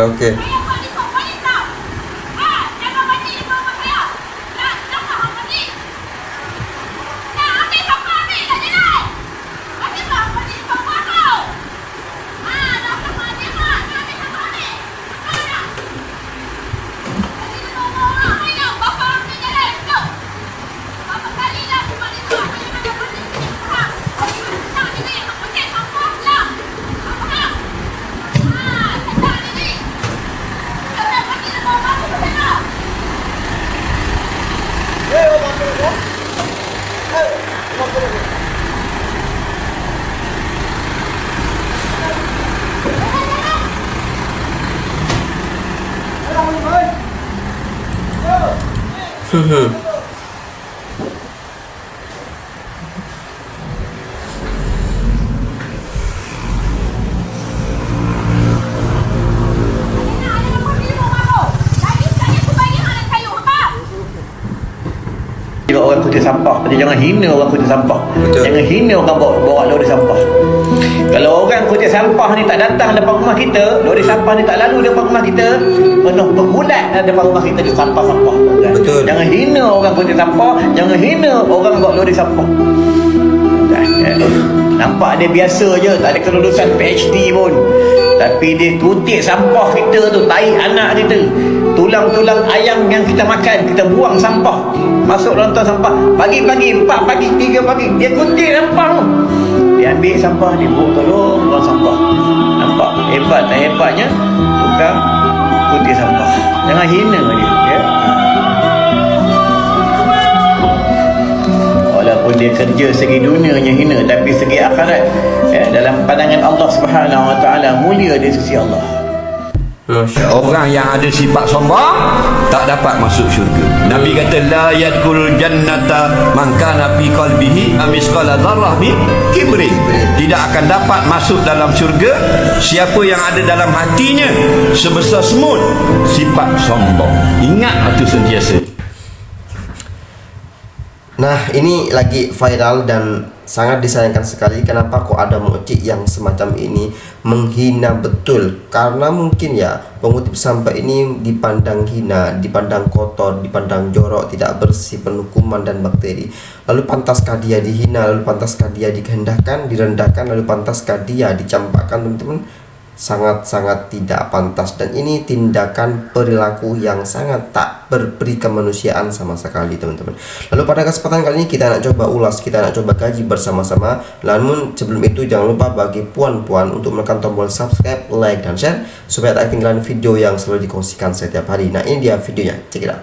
Ya, okey. Saya buat ni kau balik tau. Ha, jangan mandi di bawah saya. Nak, nak kau mandi. Nak, ambil sampah ambil. Tak jalan. Ambil tak mandi di bawah kau. Ha, nak kau mandi mak. Nak ambil sampah ambil. Ha, nak. Mandi di bawah orang. Ayo, bapa ambil jalan. Go. Berapa kali dah aku mandi kau. Macam mana mandi? Ha, tak ni. Okey, sampah lah. Ha. Ha, sedap ni. Jangan mandi di bawah aku. Sedap. Nak, ada apa di bawah aku? Lagi sekali aku bagi hang nak kayu. Kira orang kutip sampah Jadi jangan hina orang kutip sampah Betul. Jangan hina orang bawa, bawa lori sampah Kalau orang kutip sampah ni tak datang depan rumah kita Lori sampah ni tak lalu depan rumah kita Penuh bergulat depan rumah kita di sampah-sampah kan? Betul. Jangan hina orang kutip sampah Jangan hina orang bawa lori sampah eh. Nampak dia biasa je Tak ada kelulusan PhD pun Tapi dia kutip sampah kita tu Tai anak kita Tulang-tulang ayam yang kita makan Kita buang sampah Masuk dalam tong sampah Pagi-pagi, 4 pagi, 3 pagi Dia kutip sampah tu ambil sampah Dia buang tolong buang sampah. Nampak? Hebat tak hebatnya Tukang kutip sampah. Jangan hina dia ya? Walaupun dia kerja segi dunianya hina Tapi segi akhirat ya, Dalam pandangan Allah subhanahu wa ta'ala Mulia di sisi Allah. Orang yang ada sifat sombong tak dapat masuk syurga. Nabi kata la yadkhulul jannata man kana fi qalbihi amisqala dzarrah min kibrin. Tidak akan dapat masuk dalam syurga siapa yang ada dalam hatinya sebesar semut sifat sombong. Ingat itu sentiasa. Nah, ini lagi viral dan sangat disayangkan sekali kenapa kok ada mocik yang semacam ini menghina betul karena mungkin ya pengutip sampah ini dipandang hina, dipandang kotor, dipandang jorok, tidak bersih, penuh kuman dan bakteri. Lalu pantaskah dia dihina, lalu pantaskah dia dikehendakkan, direndahkan, lalu pantaskah dia dicampakkan teman-teman? Sangat-sangat tidak pantas. Dan ini tindakan perilaku yang sangat tak berperi kemanusiaan sama sekali teman-teman. Lalu pada kesempatan kali ini kita nak coba ulas kita nak coba kaji bersama-sama. Namun sebelum itu jangan lupa bagi puan-puan untuk menekan tombol subscribe like dan share supaya tak ketinggalan video yang selalu dikongsikan setiap hari. Nah ini dia videonya. Check it out.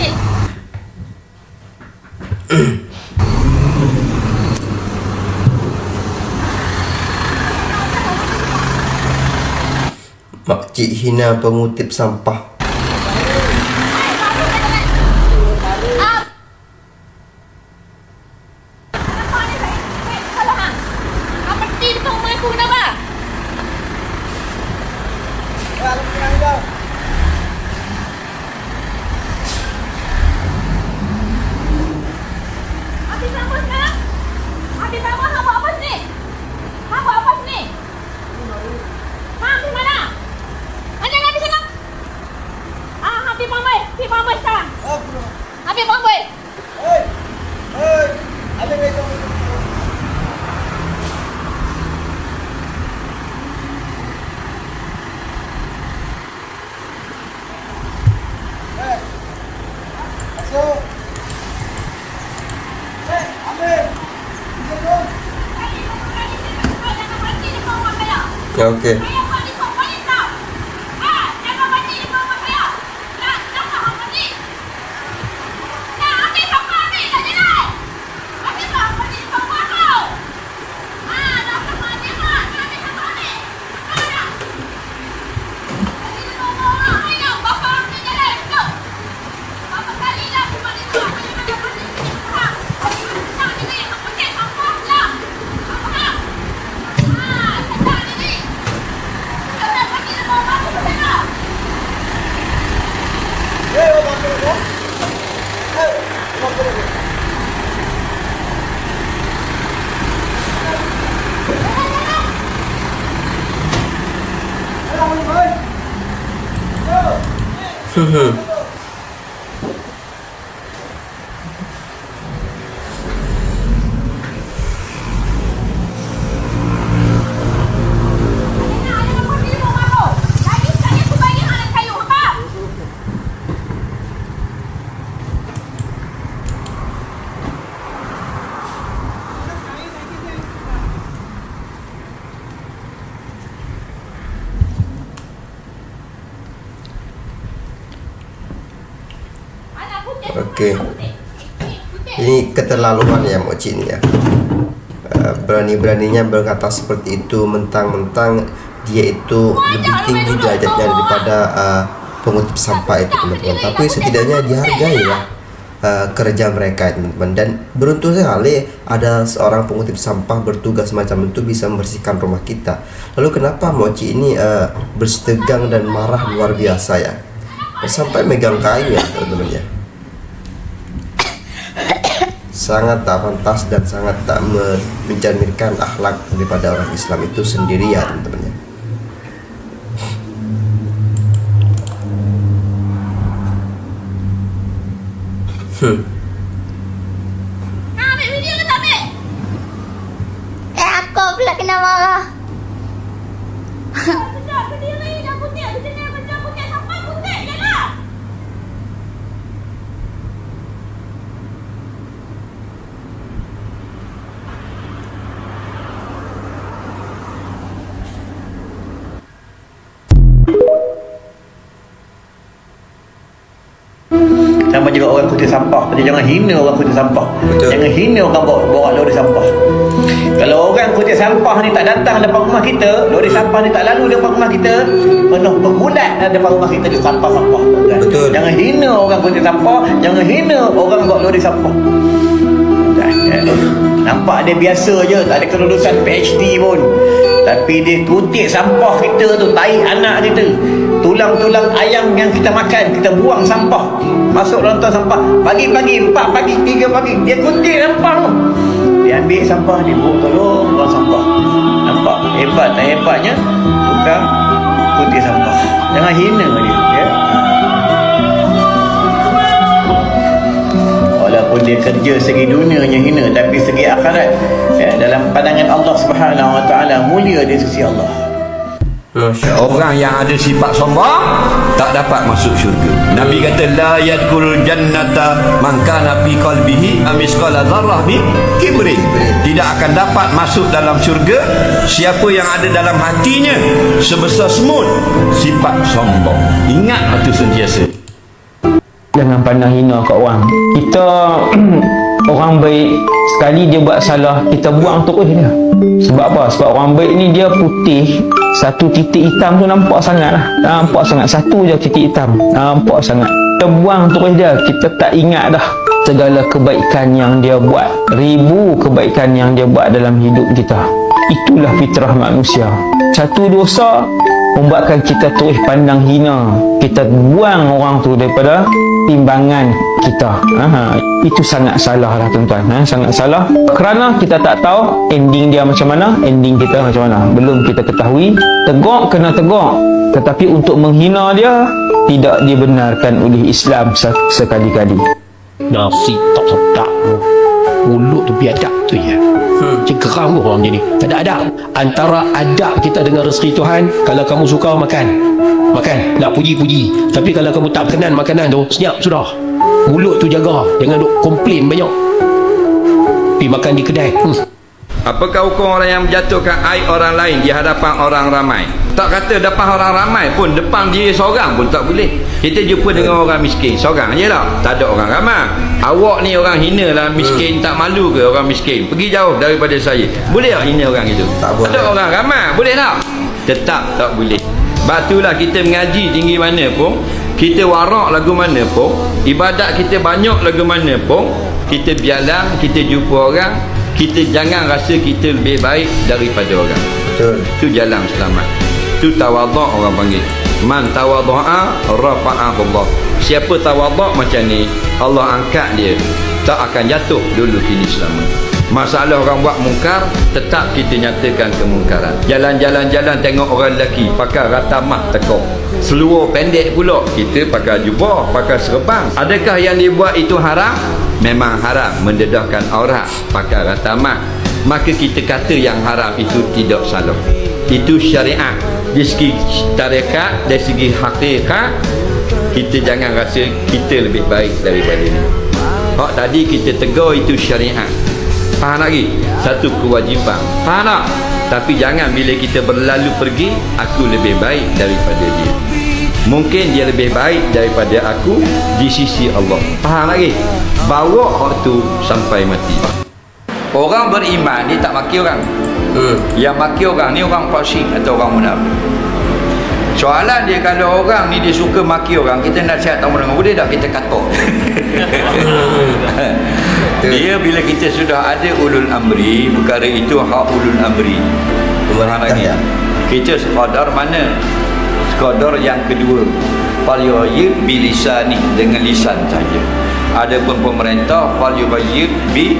Sini, makcik hina pengutip sampah Apa ni saya? Saya salah hang. Kau berhenti depan rumah aku kenapa? Habis apa sekarang? Habis apa? Hang buat apa sini? Hang buat apa sini? Hang di mana? Hang jangan di sana. Ah, hang pergi pambai. Pergi pambai sekarang. Habis pambai. Jangan berhenti depan rumah saya. Ya okey Saya buat ni kau balik tau. Ha, jangan mandi di bawah saya. Nak, nak kau mandi. Nak, ambil sampah ambil. Tak jalan. Ambil tak mandi di bawah kau. Ha, nak kau mandi mak. Nak ambil sampah ambil. Ha, nak. Mandi di bawah orang. Ayo, bapa ambil jalan. Go. Berapa kali dah aku mandi kau. Macam mana mandi? Ha, tak ni. Okey, sampah lah. Ha, sedap ni. Nak Putih. Putih. Ini keterlaluan ya Mochi ini ya. Uh, berani-beraninya berkata seperti itu mentang-mentang dia itu lebih tinggi derajatnya daripada uh, pengutip sampah itu teman-teman. Tapi setidaknya dihargai lah uh, kerja mereka teman-teman. Dan beruntung sekali ada seorang pengutip sampah bertugas macam itu bisa membersihkan rumah kita. Lalu kenapa Mochi ini uh, bersetegang dan marah luar biasa ya? Sampai megang kayu ya teman-teman ya sangat tak pantas dan sangat tak me- mencerminkan akhlak daripada orang Islam itu sendiri ya teman-teman ya. Hmm. Eh, aku pula kena marah. Sama juga orang kutip sampah Jadi jangan hina orang kutip sampah Betul. Jangan hina orang bawa, bawa lori sampah Kalau orang kutip sampah ni tak datang depan rumah kita Lori sampah ni tak lalu depan rumah kita Penuh berbulat dah depan rumah kita di sampah-sampah kan? Betul. Jangan hina orang kutip sampah Jangan hina orang bawa lori sampah? Nampak dia biasa je Tak ada kelulusan PhD pun. Tapi dia kutip sampah kita tu Tai anak kita. Tulang-tulang ayam yang kita makan Kita buang sampah. Masuk dalam tong sampah. Pagi-pagi, 4 pagi, 3 pagi Dia kutip sampah tu. Dia ambil sampah Dia buang tolong buang sampah. Nampak? Hebat dan hebatnya? Tukang kutip sampah. Jangan hina dia Walaupun dia kerja segi dunianya hina Tapi segi akhirat ya, Dalam pandangan Allah subhanahu wa ta'ala Mulia di sisi Allah Masya Allah. Orang yang ada sifat sombong tak dapat masuk syurga. Nabi kata la yadkhulul jannata man kana fi qalbihi amisqala dzarrah min kibrin. Tidak akan dapat masuk dalam syurga siapa yang ada dalam hatinya sebesar semut sifat sombong. Ingat itu sentiasa. Jangan pandang hina kat orang. Kita orang baik sekali dia buat salah, kita buang terus dia. Sebab apa? Sebab orang baik ni dia putih, satu titik hitam tu nampak sangat lah. Nampak sangat. Satu je titik hitam. Nampak sangat. Kita buang terus dia. Kita tak ingat dah segala kebaikan yang dia buat. Ribu kebaikan yang dia buat dalam hidup kita. Itulah fitrah manusia. Satu dosa membuatkan kita terus pandang hina. Kita buang orang tu daripada timbangan kita. Ha, itu sangat salah lah tuan-tuan. Ha, sangat salah. Kerana kita tak tahu ending dia macam mana, ending kita macam mana. Belum kita ketahui. Tegak kena tegak. Tetapi untuk menghina dia, tidak dibenarkan oleh Islam se- sekali-kali. Nasi tak sedap Mulut tu biadab tu ya ke orang macam ni. Tak ada adab. Antara adab kita dengan rezeki Tuhan Kalau kamu suka makan. Makan. Nak puji-puji. Tapi kalau kamu tak berkenan makanan tu Senyap sudah. Mulut tu jaga Jangan duk komplain banyak. Pergi makan di kedai. Hmm. Apakah hukum orang yang menjatuhkan aib orang lain di hadapan orang ramai? Tak kata depan orang ramai pun, depan dia seorang pun tak boleh. Kita jumpa dengan orang miskin, seorang je lah. Tak ada orang ramai. Awak ni orang hina lah miskin, tak malu ke orang miskin? Pergi jauh daripada saya. Boleh tak hina orang itu? Tak boleh. Ada orang ramai, boleh tak? Tetap tak boleh. Sebab itulah kita mengaji tinggi mana pun, kita warak lagu mana pun, ibadat kita banyak lagu mana pun, kita biarlah, kita jumpa orang, kita jangan rasa kita lebih baik daripada orang. Betul. Itu jalan selamat. Itu tawaduk orang panggil. Man tawadu'a rafa'ahu Allah. Siapa tawaduk macam ni, Allah angkat dia. Tak akan jatuh dulu kini selama. Masalah orang buat mungkar Tetap kita nyatakan kemungkaran Jalan-jalan-jalan tengok orang lelaki Pakai ratamah tekok Seluar pendek pula Kita pakai jubah Pakai serban Adakah yang dibuat itu haram? Memang haram Mendedahkan aurat Pakai ratamah Maka kita kata yang haram itu tidak salah Itu syariat Di segi tarekat Dari segi hakikat Kita jangan rasa Kita lebih baik daripada ini Hak tadi kita tegur itu syariat Faham lagi? Satu kewajipan. Faham tak? Tapi jangan bila kita berlalu pergi, aku lebih baik daripada dia. Mungkin dia lebih baik daripada aku di sisi Allah. Faham lagi? Bawa waktu sampai mati. Orang beriman dia tak maki orang. Hmm. Yang maki orang ni orang fasik atau orang munafik. Soalan dia kalau orang ni dia suka maki orang, kita nak sihat tamu dengan boleh tak kita katok? dia bila kita sudah ada ulul amri, perkara itu hak ulul amri. Lagi? Ya. Kita sekadar mana? Sekadar yang kedua. Fal yughayir bi lisani dengan lisan saja. Adapun pemerintah fal yughayir bi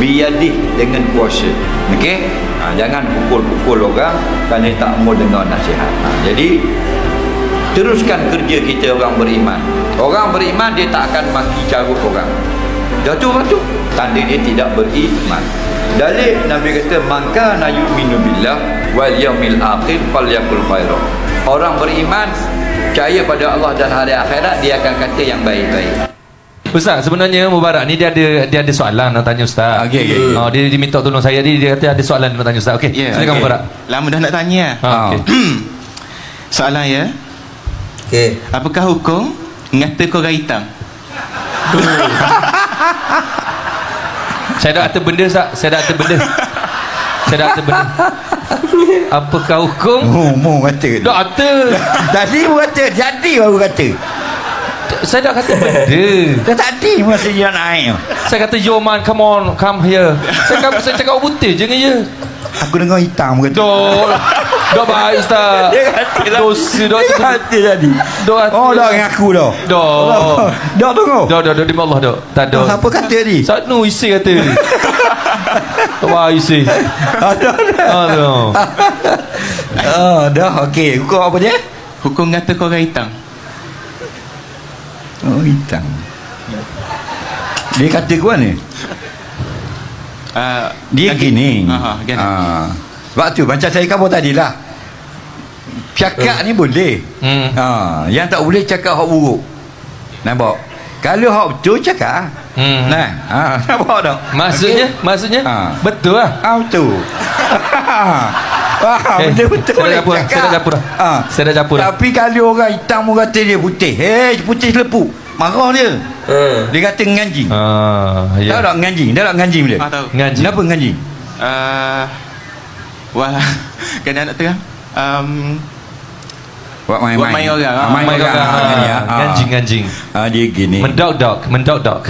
biyadih dengan kuasa okey? Ha, jangan pukul-pukul orang kerana tak mau dengar nasihat. Ha, jadi teruskan kerja kita orang beriman. Orang beriman dia tak akan maki carut orang. Jatuh orang tu tanda dia tidak beriman. Dalil Nabi kata maka na yu'minu billah wal yaumil akhir falyakul khaira orang beriman percaya pada Allah dan hari akhirat dia akan kata yang baik-baik Ustaz, sebenarnya Mubarak ni dia ada dia ada soalan nak tanya Ustaz. Okey, okey. Oh, dia diminta tolong saya dia, dia kata ada soalan nak tanya Ustaz. Okey. Ya, Silakan okey. Mubarak. Lama dah nak tanya. Ha, okey. Soalan ya. Okey. Apakah hukum ngata korang hitam? Saya dah kata benda Ustaz. Saya dah kata benda. Saya dah kata benda. Apakah hukum? Oh, mau kata. Dah kata. Tadi pun kata, jadi baru kata. Saya dah kata benda. Dah tadi masa dia naik. tu. Saya kata yo man come on come here. Saya cakap saya cakap putih je dengan dia. Aku dengar hitam kata. Dok. Dok baik Ustaz. Dia kata lah. Dosa dok. Dia kata tadi. Dok. Oh, dah dengan aku dah. Dok. Dah tunggu. Dok dok dok di Allah dok. Tak dok. apa kata tadi? Satu isi kata. Wah isi. Ada dah. Aduh. Oh, dah okey. Kau apa dia? Hukum ngata korang hitam. Oh, hitam. Dia kata gua ni. Uh, Dia gini. Ha, gini. Ah. Sebab tu macam saya kata tadi lah. Cakap ni boleh. Hmm. Ha, yang tak boleh cakap hak buruk. Nampak? Kalau hak betul cakap. Hmm. Nah, ha, nampak tak? Maksudnya, maksudnya Ha. betul lah. Ah betul. Wah, Eh, betul-betul saya dah boleh dapur dah, cakap. saya dah dapur dah. Ha. Saya dah dapur dah. Tapi kalau orang hitam pun kata dia putih. Hei, putih lepuk. Marah dia. Hmm. Dia kata nganjing. Ah, Tahu ya. tak nganjing? Tahu tak nganjing dia? Ah, tahu. Ngaji. Kenapa nganjing? Uh, wah, kena nak terang. Um, Buat main-main. Buat main orang, ah. Main Mai orang. orang. Ah, ah, Ah. Ganjing-ganjing. Ah, dia gini. Mendok-dok, mendok-dok.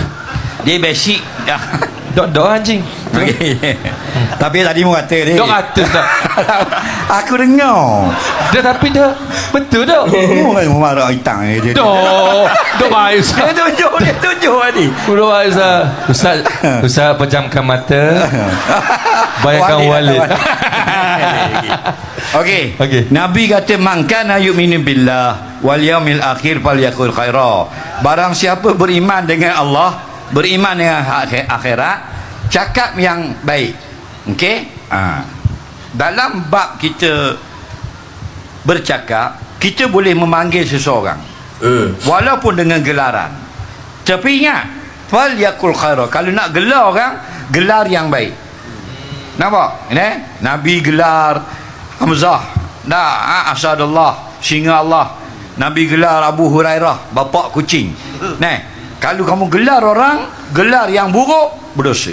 Dia basic. Dok-dok anjing. Okey. Tapi tadi mu kata dia. Dok atas tak. Aku dengar. Dia tapi dah betul dok. Mu kan mu marah hitam dia. Dok. Dok baik Dia tunjuk, dia tunjuk tadi. Dok baik Ustaz. Ustaz, pejamkan mata. Bayangkan walid. Okey. Okey. Nabi kata man kana yu'minu billah wal yaumil akhir falyakul khaira. Barang siapa beriman dengan Allah, beriman dengan akhir- akhirat, cakap yang baik. Okey? Ha. Dalam bab kita bercakap, kita boleh memanggil seseorang Hmm. walaupun dengan gelaran. Tapi ingat, fal yakul khaira. Kalau nak gelar orang, gelar yang baik. Nampak? Ini Nabi gelar Hamzah. Nah, ha, Asadullah, singa Allah. Nabi gelar Abu Hurairah, bapak kucing. Nah, kalau kamu gelar orang, gelar yang buruk berdosa.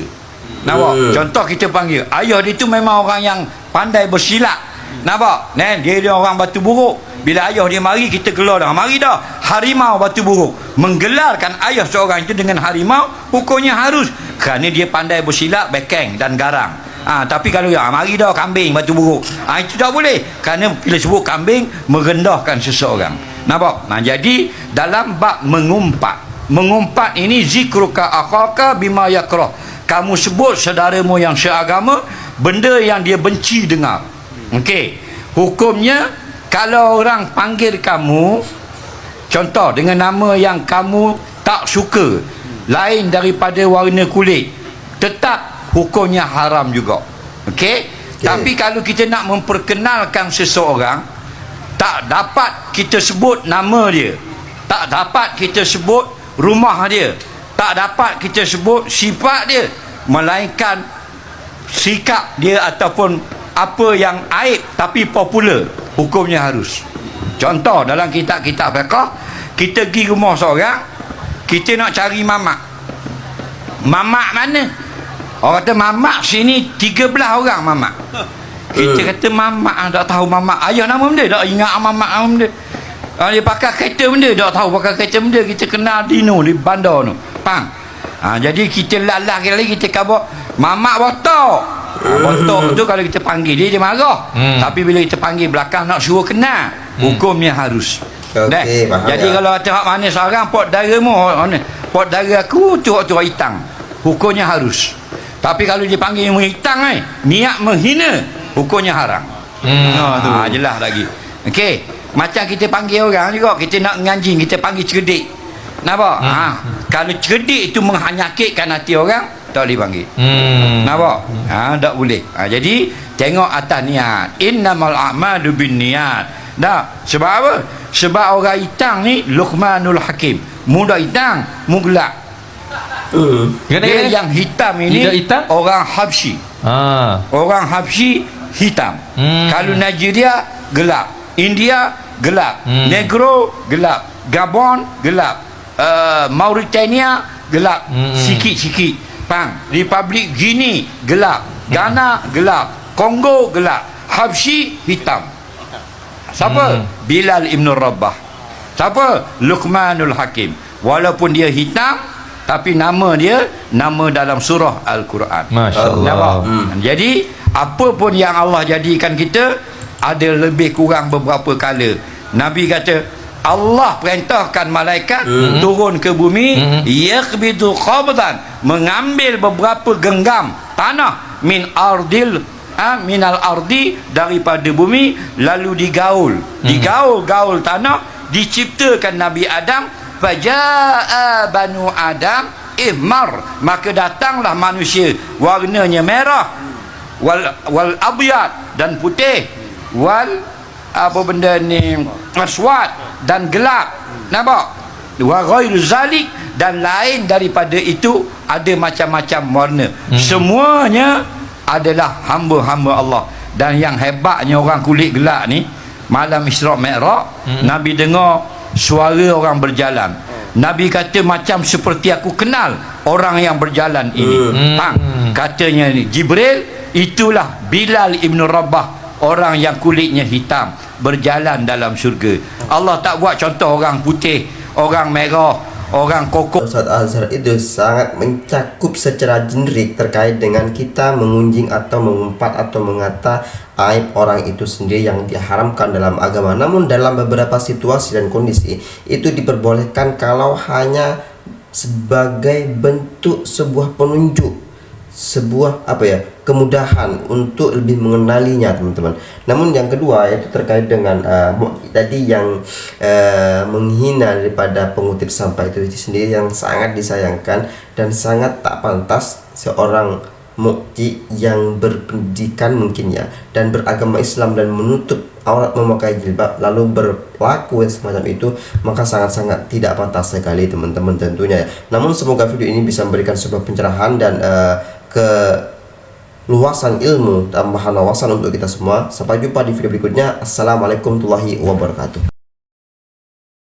Nampak? Hmm. Contoh kita panggil ayah dia tu memang orang yang pandai bersilat. Nampak? Nah, dia dia orang batu buruk. Bila ayah dia mari kita gelar dah. Mari dah. Harimau batu buruk. Menggelarkan ayah seorang itu dengan harimau hukumnya harus kerana dia pandai bersilat, bekeng dan garang. Ah, tapi kalau ya mari dah kambing batu buruk. Ah itu tak boleh. Kerana bila sebut kambing merendahkan seseorang. Nampak? Nah, jadi dalam bab mengumpat. Mengumpat ini zikruka akhaka bima yakrah. kamu sebut saudaramu yang seagama benda yang dia benci dengar. Okey. Hukumnya kalau orang panggil kamu contoh dengan nama yang kamu tak suka lain daripada warna kulit tetap hukumnya haram juga. Okey? Okey. tapi kalau kita nak memperkenalkan seseorang tak dapat kita sebut nama dia. Tak dapat kita sebut rumah dia. Tak dapat kita sebut sifat dia. Melainkan sikap dia ataupun apa yang aib tapi popular. Hukumnya harus. Contoh dalam kitab-kitab fiqah kita pergi rumah seorang kita nak cari mamak. Mamak mana? Orang kata mamak sini 13 orang mamak. Kita kata mamak ah, tak tahu mamak. Ayah nama benda tak ingat mamak nama benda ah, dia pakai kereta benda. Tak tahu pakai kereta benda. Kita kenal Dino di bandar tu. Pang. Ah, jadi kita lalah kali kita kabur. Mamak botok. Ah, botok tu kalau kita panggil dia dia marah. Hmm. tapi bila kita panggil belakang nak suruh kenal. Hukumnya harus. Faham jadi ya. kalau tengok mana seorang pot darah mu mana pot darah aku tu tu hitam. Hukumnya harus. Tapi kalau dia panggil mu hitam eh niat menghina hukumnya haram. Hmm. ha, tu. ha jelas lagi. Okey macam kita panggil orang juga kita nak nganjing kita panggil cerdik nampak Hmm. ha kalau cerdik itu menyakitkan hati orang tak boleh panggil Hmm. Nampak? Ha, tak boleh. Ha, jadi tengok atas niat. Innamal a'malu binniyat. Dah. Sebab apa? Sebab orang hitam ni Luqmanul Hakim. Muda hitam, muglak. Hmm. Kena, Dia kena. yang hitam ini hitam? orang Habsyi. Ah. Orang Habsyi hitam. Hmm. Kalau Nigeria gelap. India gelap. Hmm. Negro gelap. Gabon gelap. Uh, Mauritania gelap. Hmm. Sikit-sikit. Faham? Republik Guinea gelap. Ghana gelap. Kongo gelap. Habsyi hitam. Siapa? Hmm. Bilal Ibn Rabah. Siapa? Luqmanul Hakim. Walaupun dia hitam, tapi nama dia nama dalam surah Al-Quran. Masya Allah. Hmm. Jadi apa pun yang Allah jadikan kita ada lebih kurang beberapa kala. Nabi kata Allah perintahkan malaikat Hmm. turun ke bumi yaqbidu qabdan mengambil beberapa genggam tanah min ardil ha, minal ardi daripada bumi lalu digaul. Digaul-gaul tanah diciptakan Nabi Adam fajaa banu Adam ihmar. Maka datanglah manusia warnanya merah wal wal abyad dan putih wal apa benda ni aswad dan gelap nampak wa ghairu zalik dan lain daripada itu ada macam-macam warna hmm. semuanya adalah hamba-hamba Allah dan yang hebatnya orang kulit gelap ni malam Isra Mi'raj hmm. Nabi dengar suara orang berjalan Nabi kata macam seperti aku kenal orang yang berjalan ini Hmm. Faham? katanya ni Jibril itulah Bilal Ibn Rabah orang yang kulitnya hitam berjalan dalam syurga Allah tak buat contoh orang putih orang merah orang kokok Ustaz Azhar itu sangat mencakup secara generik terkait dengan kita mengunjing atau mengumpat atau mengata aib orang itu sendiri yang diharamkan dalam agama. Namun dalam beberapa situasi dan kondisi itu diperbolehkan kalau hanya sebagai bentuk sebuah penunjuk sebuah apa ya kemudahan untuk lebih mengenalinya teman-teman. Namun yang kedua yaitu terkait dengan uh, tadi yang uh, menghina daripada pengutip sampah itu sendiri yang sangat disayangkan dan sangat tak pantas seorang mukti yang berpendidikan mungkin ya dan beragama Islam dan menutup aurat memakai jilbab lalu berlaku yang semacam itu maka sangat-sangat tidak pantas sekali teman-teman tentunya ya. Namun semoga video ini bisa memberikan sebuah pencerahan dan uh, ke luasan ilmu tambahan wawasan untuk kita semua. Sampai jumpa di video berikutnya. Assalamualaikum warahmatullahi wabarakatuh.